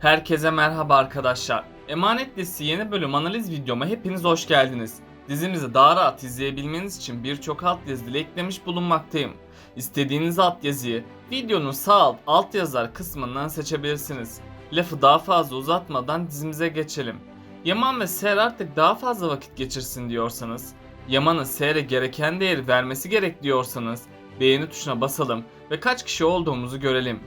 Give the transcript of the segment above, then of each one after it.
Herkese merhaba arkadaşlar. Emanet Dizisi yeni bölüm analiz videoma hepiniz hoş geldiniz. Dizimizi daha rahat izleyebilmeniz için birçok alt yazı eklemiş bulunmaktayım. İstediğiniz alt yazıyı videonun sağ alt alt yazılar kısmından seçebilirsiniz. Lafı daha fazla uzatmadan dizimize geçelim. Yaman ve Seher artık daha fazla vakit geçirsin diyorsanız, Yaman'ın Seher'e gereken değeri vermesi gerek diyorsanız beğeni tuşuna basalım ve kaç kişi olduğumuzu görelim.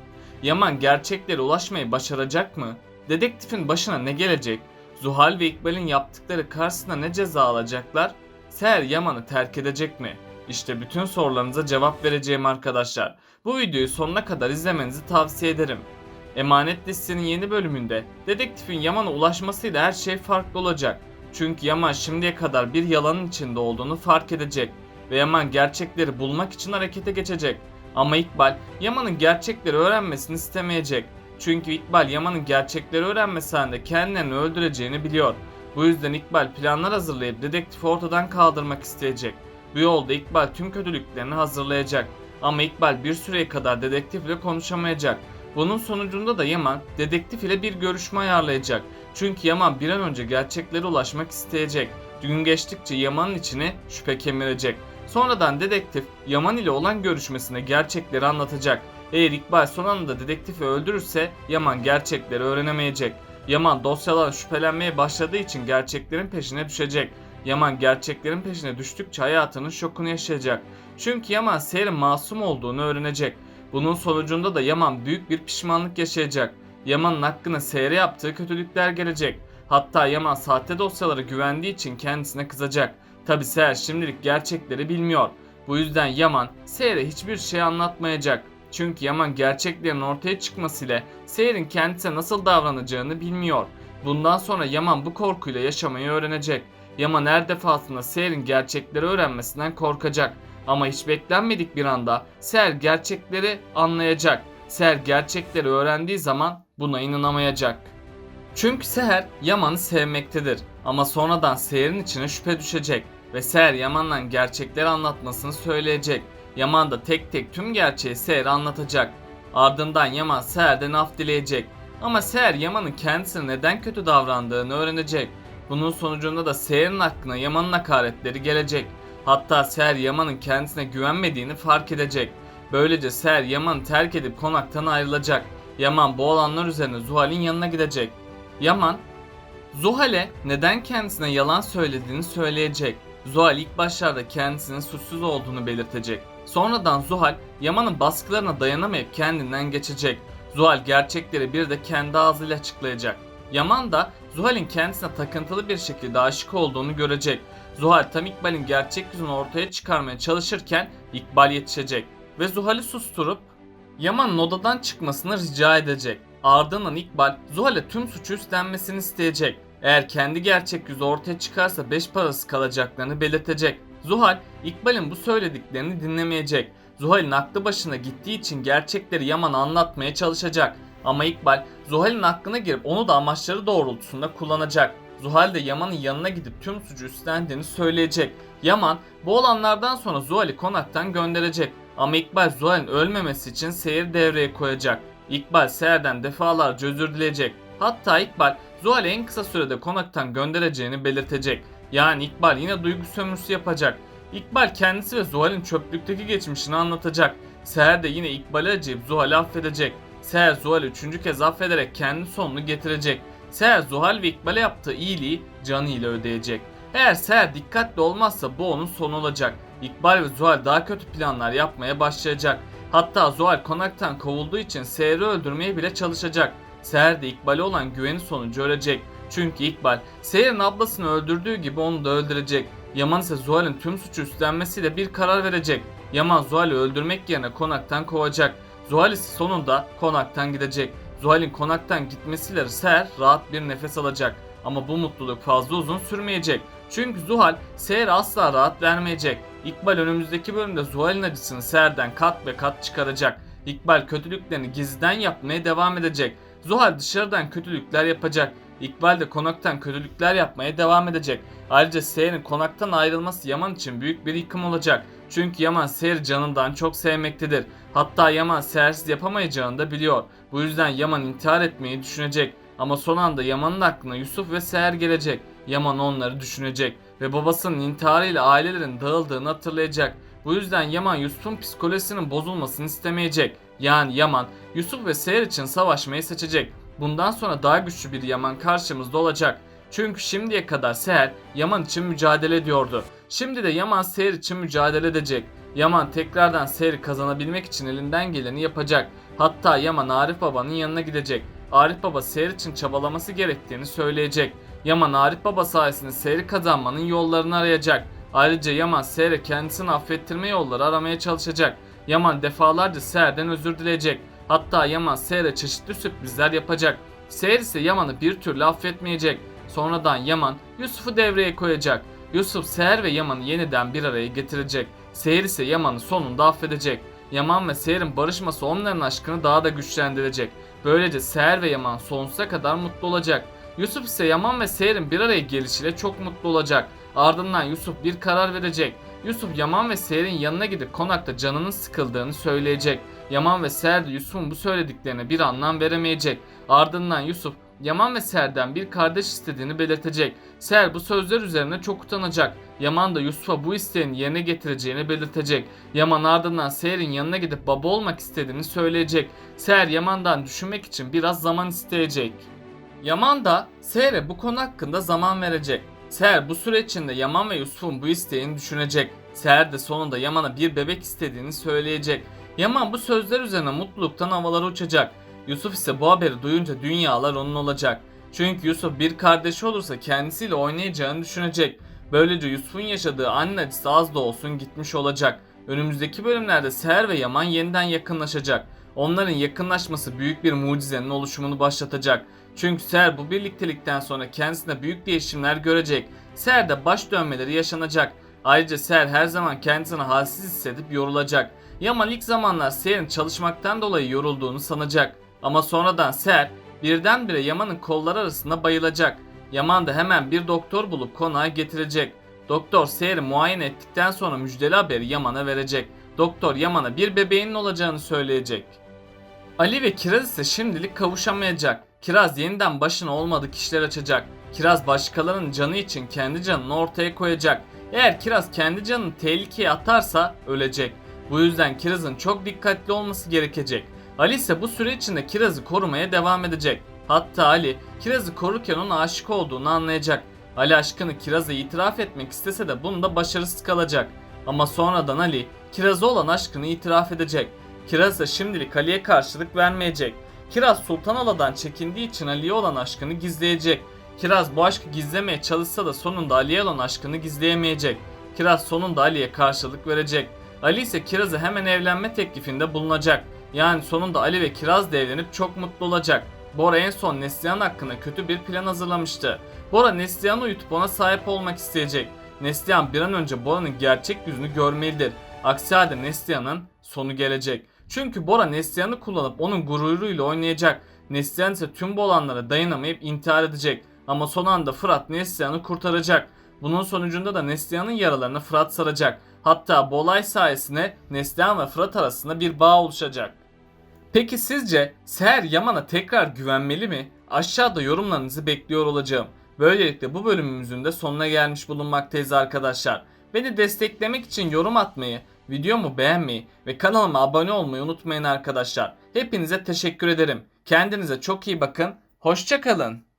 Yaman gerçeklere ulaşmayı başaracak mı? Dedektifin başına ne gelecek? Zuhal ve İkbal'in yaptıkları karşısında ne ceza alacaklar? Seher Yaman'ı terk edecek mi? İşte bütün sorularınıza cevap vereceğim arkadaşlar. Bu videoyu sonuna kadar izlemenizi tavsiye ederim. Emanet dizisinin yeni bölümünde dedektifin Yaman'a ulaşmasıyla her şey farklı olacak. Çünkü Yaman şimdiye kadar bir yalanın içinde olduğunu fark edecek ve Yaman gerçekleri bulmak için harekete geçecek. Ama İkbal Yaman'ın gerçekleri öğrenmesini istemeyecek. Çünkü İkbal Yaman'ın gerçekleri öğrenmesi halinde kendilerini öldüreceğini biliyor. Bu yüzden İkbal planlar hazırlayıp dedektifi ortadan kaldırmak isteyecek. Bu yolda İkbal tüm kötülüklerini hazırlayacak. Ama İkbal bir süreye kadar dedektifle konuşamayacak. Bunun sonucunda da Yaman dedektif ile bir görüşme ayarlayacak. Çünkü Yaman bir an önce gerçeklere ulaşmak isteyecek. Gün geçtikçe Yaman'ın içine şüphe kemirecek. Sonradan dedektif Yaman ile olan görüşmesine gerçekleri anlatacak. Eğer İkbal son anda dedektifi öldürürse Yaman gerçekleri öğrenemeyecek. Yaman dosyadan şüphelenmeye başladığı için gerçeklerin peşine düşecek. Yaman gerçeklerin peşine düştükçe hayatının şokunu yaşayacak. Çünkü Yaman Seher'in masum olduğunu öğrenecek. Bunun sonucunda da Yaman büyük bir pişmanlık yaşayacak. Yaman'ın hakkına Seher'e yaptığı kötülükler gelecek. Hatta Yaman sahte dosyalara güvendiği için kendisine kızacak. Tabi Seher şimdilik gerçekleri bilmiyor. Bu yüzden Yaman Seher'e hiçbir şey anlatmayacak. Çünkü Yaman gerçeklerin ortaya çıkmasıyla Seher'in kendisine nasıl davranacağını bilmiyor. Bundan sonra Yaman bu korkuyla yaşamayı öğrenecek. Yaman her defasında Seher'in gerçekleri öğrenmesinden korkacak. Ama hiç beklenmedik bir anda Seher gerçekleri anlayacak. Seher gerçekleri öğrendiği zaman buna inanamayacak. Çünkü Seher Yaman'ı sevmektedir. Ama sonradan Seher'in içine şüphe düşecek ve Seher Yaman'la gerçekleri anlatmasını söyleyecek. Yaman da tek tek tüm gerçeği Seher'e anlatacak. Ardından Yaman Seher'den af dileyecek. Ama Seher Yaman'ın kendisine neden kötü davrandığını öğrenecek. Bunun sonucunda da Seher'in hakkına Yaman'ın hakaretleri gelecek. Hatta Seher Yaman'ın kendisine güvenmediğini fark edecek. Böylece Seher Yaman'ı terk edip konaktan ayrılacak. Yaman bu olanlar üzerine Zuhal'in yanına gidecek. Yaman Zuhal'e neden kendisine yalan söylediğini söyleyecek. Zuhal ilk başlarda kendisinin suçsuz olduğunu belirtecek. Sonradan Zuhal Yaman'ın baskılarına dayanamayıp kendinden geçecek. Zuhal gerçekleri bir de kendi ağzıyla açıklayacak. Yaman da Zuhal'in kendisine takıntılı bir şekilde aşık olduğunu görecek. Zuhal tam İkbal'in gerçek yüzünü ortaya çıkarmaya çalışırken İkbal yetişecek ve Zuhal'i susturup Yaman'ın odadan çıkmasını rica edecek. Ardından İkbal Zuhal'e tüm suçu üstlenmesini isteyecek. Eğer kendi gerçek yüzü ortaya çıkarsa beş parası kalacaklarını belirtecek. Zuhal, İkbal'in bu söylediklerini dinlemeyecek. Zuhal'in aklı başına gittiği için gerçekleri Yaman'a anlatmaya çalışacak. Ama İkbal, Zuhal'in aklına girip onu da amaçları doğrultusunda kullanacak. Zuhal de Yaman'ın yanına gidip tüm suçu üstlendiğini söyleyecek. Yaman, bu olanlardan sonra Zuhal'i konaktan gönderecek. Ama İkbal Zuhal'in ölmemesi için seyir devreye koyacak. İkbal Seher'den defalarca özür dileyecek. Hatta İkbal Zuhal'i en kısa sürede konaktan göndereceğini belirtecek. Yani İkbal yine duygu sömürüsü yapacak. İkbal kendisi ve Zuhal'in çöplükteki geçmişini anlatacak. Seher de yine İkbal'e acıyıp Zuhal'i affedecek. Seher Zuhal'i üçüncü kez affederek kendi sonunu getirecek. Seher Zuhal ve İkbal'e yaptığı iyiliği canıyla ödeyecek. Eğer Seher dikkatli olmazsa bu onun sonu olacak. İkbal ve Zuhal daha kötü planlar yapmaya başlayacak. Hatta Zuhal konaktan kovulduğu için Seher'i öldürmeye bile çalışacak. Seher de İkbal'e olan güveni sonucu ölecek. Çünkü İkbal Seher'in ablasını öldürdüğü gibi onu da öldürecek. Yaman ise Zuhal'in tüm suçu üstlenmesiyle bir karar verecek. Yaman Zuhal'i öldürmek yerine konaktan kovacak. Zuhal ise sonunda konaktan gidecek. Zuhal'in konaktan gitmesiyle Seher rahat bir nefes alacak. Ama bu mutluluk fazla uzun sürmeyecek. Çünkü Zuhal Seher'e asla rahat vermeyecek. İkbal önümüzdeki bölümde Zuhal'in acısını Seher'den kat ve kat çıkaracak. İkbal kötülüklerini gizliden yapmaya devam edecek. Zuhal dışarıdan kötülükler yapacak. İkbal de konaktan kötülükler yapmaya devam edecek. Ayrıca Seher'in konaktan ayrılması Yaman için büyük bir yıkım olacak. Çünkü Yaman Seher canından çok sevmektedir. Hatta Yaman Sehersiz yapamayacağını da biliyor. Bu yüzden Yaman intihar etmeyi düşünecek. Ama son anda Yaman'ın aklına Yusuf ve Seher gelecek. Yaman onları düşünecek ve babasının intiharıyla ailelerin dağıldığını hatırlayacak. Bu yüzden Yaman Yusuf'un psikolojisinin bozulmasını istemeyecek. Yani Yaman Yusuf ve Seher için savaşmayı seçecek. Bundan sonra daha güçlü bir Yaman karşımızda olacak. Çünkü şimdiye kadar Seher Yaman için mücadele ediyordu. Şimdi de Yaman Seher için mücadele edecek. Yaman tekrardan Seher'i kazanabilmek için elinden geleni yapacak. Hatta Yaman Arif Baba'nın yanına gidecek. Arif Baba Seher için çabalaması gerektiğini söyleyecek. Yaman Arif Baba sayesinde Seher'i kazanmanın yollarını arayacak. Ayrıca Yaman Seher'e kendisini affettirme yolları aramaya çalışacak. Yaman defalarca Seher'den özür dileyecek. Hatta Yaman Seher'e çeşitli sürprizler yapacak. Seher ise Yaman'ı bir türlü affetmeyecek. Sonradan Yaman Yusuf'u devreye koyacak. Yusuf Seher ve Yaman'ı yeniden bir araya getirecek. Seher ise Yaman'ı sonunda affedecek. Yaman ve Seher'in barışması onların aşkını daha da güçlendirecek. Böylece Seher ve Yaman sonsuza kadar mutlu olacak. Yusuf ise Yaman ve Seher'in bir araya gelişiyle çok mutlu olacak. Ardından Yusuf bir karar verecek. Yusuf Yaman ve Seher'in yanına gidip konakta canının sıkıldığını söyleyecek. Yaman ve Seher de Yusuf'un bu söylediklerine bir anlam veremeyecek. Ardından Yusuf Yaman ve Seher'den bir kardeş istediğini belirtecek. Seher bu sözler üzerine çok utanacak. Yaman da Yusuf'a bu isteğini yerine getireceğini belirtecek. Yaman ardından Seher'in yanına gidip baba olmak istediğini söyleyecek. Seher Yaman'dan düşünmek için biraz zaman isteyecek. Yaman da Seher'e bu konu hakkında zaman verecek. Seher bu süre içinde Yaman ve Yusuf'un bu isteğini düşünecek. Seher de sonunda Yaman'a bir bebek istediğini söyleyecek. Yaman bu sözler üzerine mutluluktan havalara uçacak. Yusuf ise bu haberi duyunca dünyalar onun olacak. Çünkü Yusuf bir kardeşi olursa kendisiyle oynayacağını düşünecek. Böylece Yusuf'un yaşadığı anne acısı az da olsun gitmiş olacak. Önümüzdeki bölümlerde Seher ve Yaman yeniden yakınlaşacak. Onların yakınlaşması büyük bir mucizenin oluşumunu başlatacak. Çünkü Seher bu birliktelikten sonra kendisine büyük değişimler görecek. Seher'de baş dönmeleri yaşanacak. Ayrıca Seher her zaman kendisini halsiz hissedip yorulacak. Yaman ilk zamanlar Seher'in çalışmaktan dolayı yorulduğunu sanacak. Ama sonradan Seher birdenbire Yaman'ın kolları arasında bayılacak. Yaman da hemen bir doktor bulup konağa getirecek. Doktor Seher'i muayene ettikten sonra müjdeli haberi Yaman'a verecek. Doktor Yaman'a bir bebeğinin olacağını söyleyecek. Ali ve Kiraz ise şimdilik kavuşamayacak. Kiraz yeniden başına olmadık işler açacak. Kiraz başkalarının canı için kendi canını ortaya koyacak. Eğer Kiraz kendi canını tehlikeye atarsa ölecek. Bu yüzden Kiraz'ın çok dikkatli olması gerekecek. Ali ise bu süre içinde Kiraz'ı korumaya devam edecek. Hatta Ali Kiraz'ı korurken ona aşık olduğunu anlayacak. Ali aşkını Kiraz'a itiraf etmek istese de bunda başarısız kalacak. Ama sonradan Ali Kiraz'a olan aşkını itiraf edecek. Kiraz da şimdilik Ali'ye karşılık vermeyecek. Kiraz Sultan Ala'dan çekindiği için Ali'ye olan aşkını gizleyecek. Kiraz bu aşkı gizlemeye çalışsa da sonunda Ali'ye olan aşkını gizleyemeyecek. Kiraz sonunda Ali'ye karşılık verecek. Ali ise Kiraz'a hemen evlenme teklifinde bulunacak. Yani sonunda Ali ve Kiraz da evlenip çok mutlu olacak. Bora en son Neslihan hakkında kötü bir plan hazırlamıştı. Bora Neslihan'ı uyutup ona sahip olmak isteyecek. Neslihan bir an önce Bora'nın gerçek yüzünü görmelidir. Aksi halde Neslihan'ın sonu gelecek. Çünkü Bora Neslihan'ı kullanıp onun gururuyla oynayacak. Neslihan ise tüm bu olanlara dayanamayıp intihar edecek. Ama son anda Fırat Neslihan'ı kurtaracak. Bunun sonucunda da Neslihan'ın yaralarını Fırat saracak. Hatta bu olay sayesinde Neslihan ve Fırat arasında bir bağ oluşacak. Peki sizce Seher Yaman'a tekrar güvenmeli mi? Aşağıda yorumlarınızı bekliyor olacağım. Böylelikle bu bölümümüzün de sonuna gelmiş bulunmaktayız arkadaşlar. Beni desteklemek için yorum atmayı, videomu beğenmeyi ve kanalıma abone olmayı unutmayın arkadaşlar. Hepinize teşekkür ederim. Kendinize çok iyi bakın. Hoşçakalın.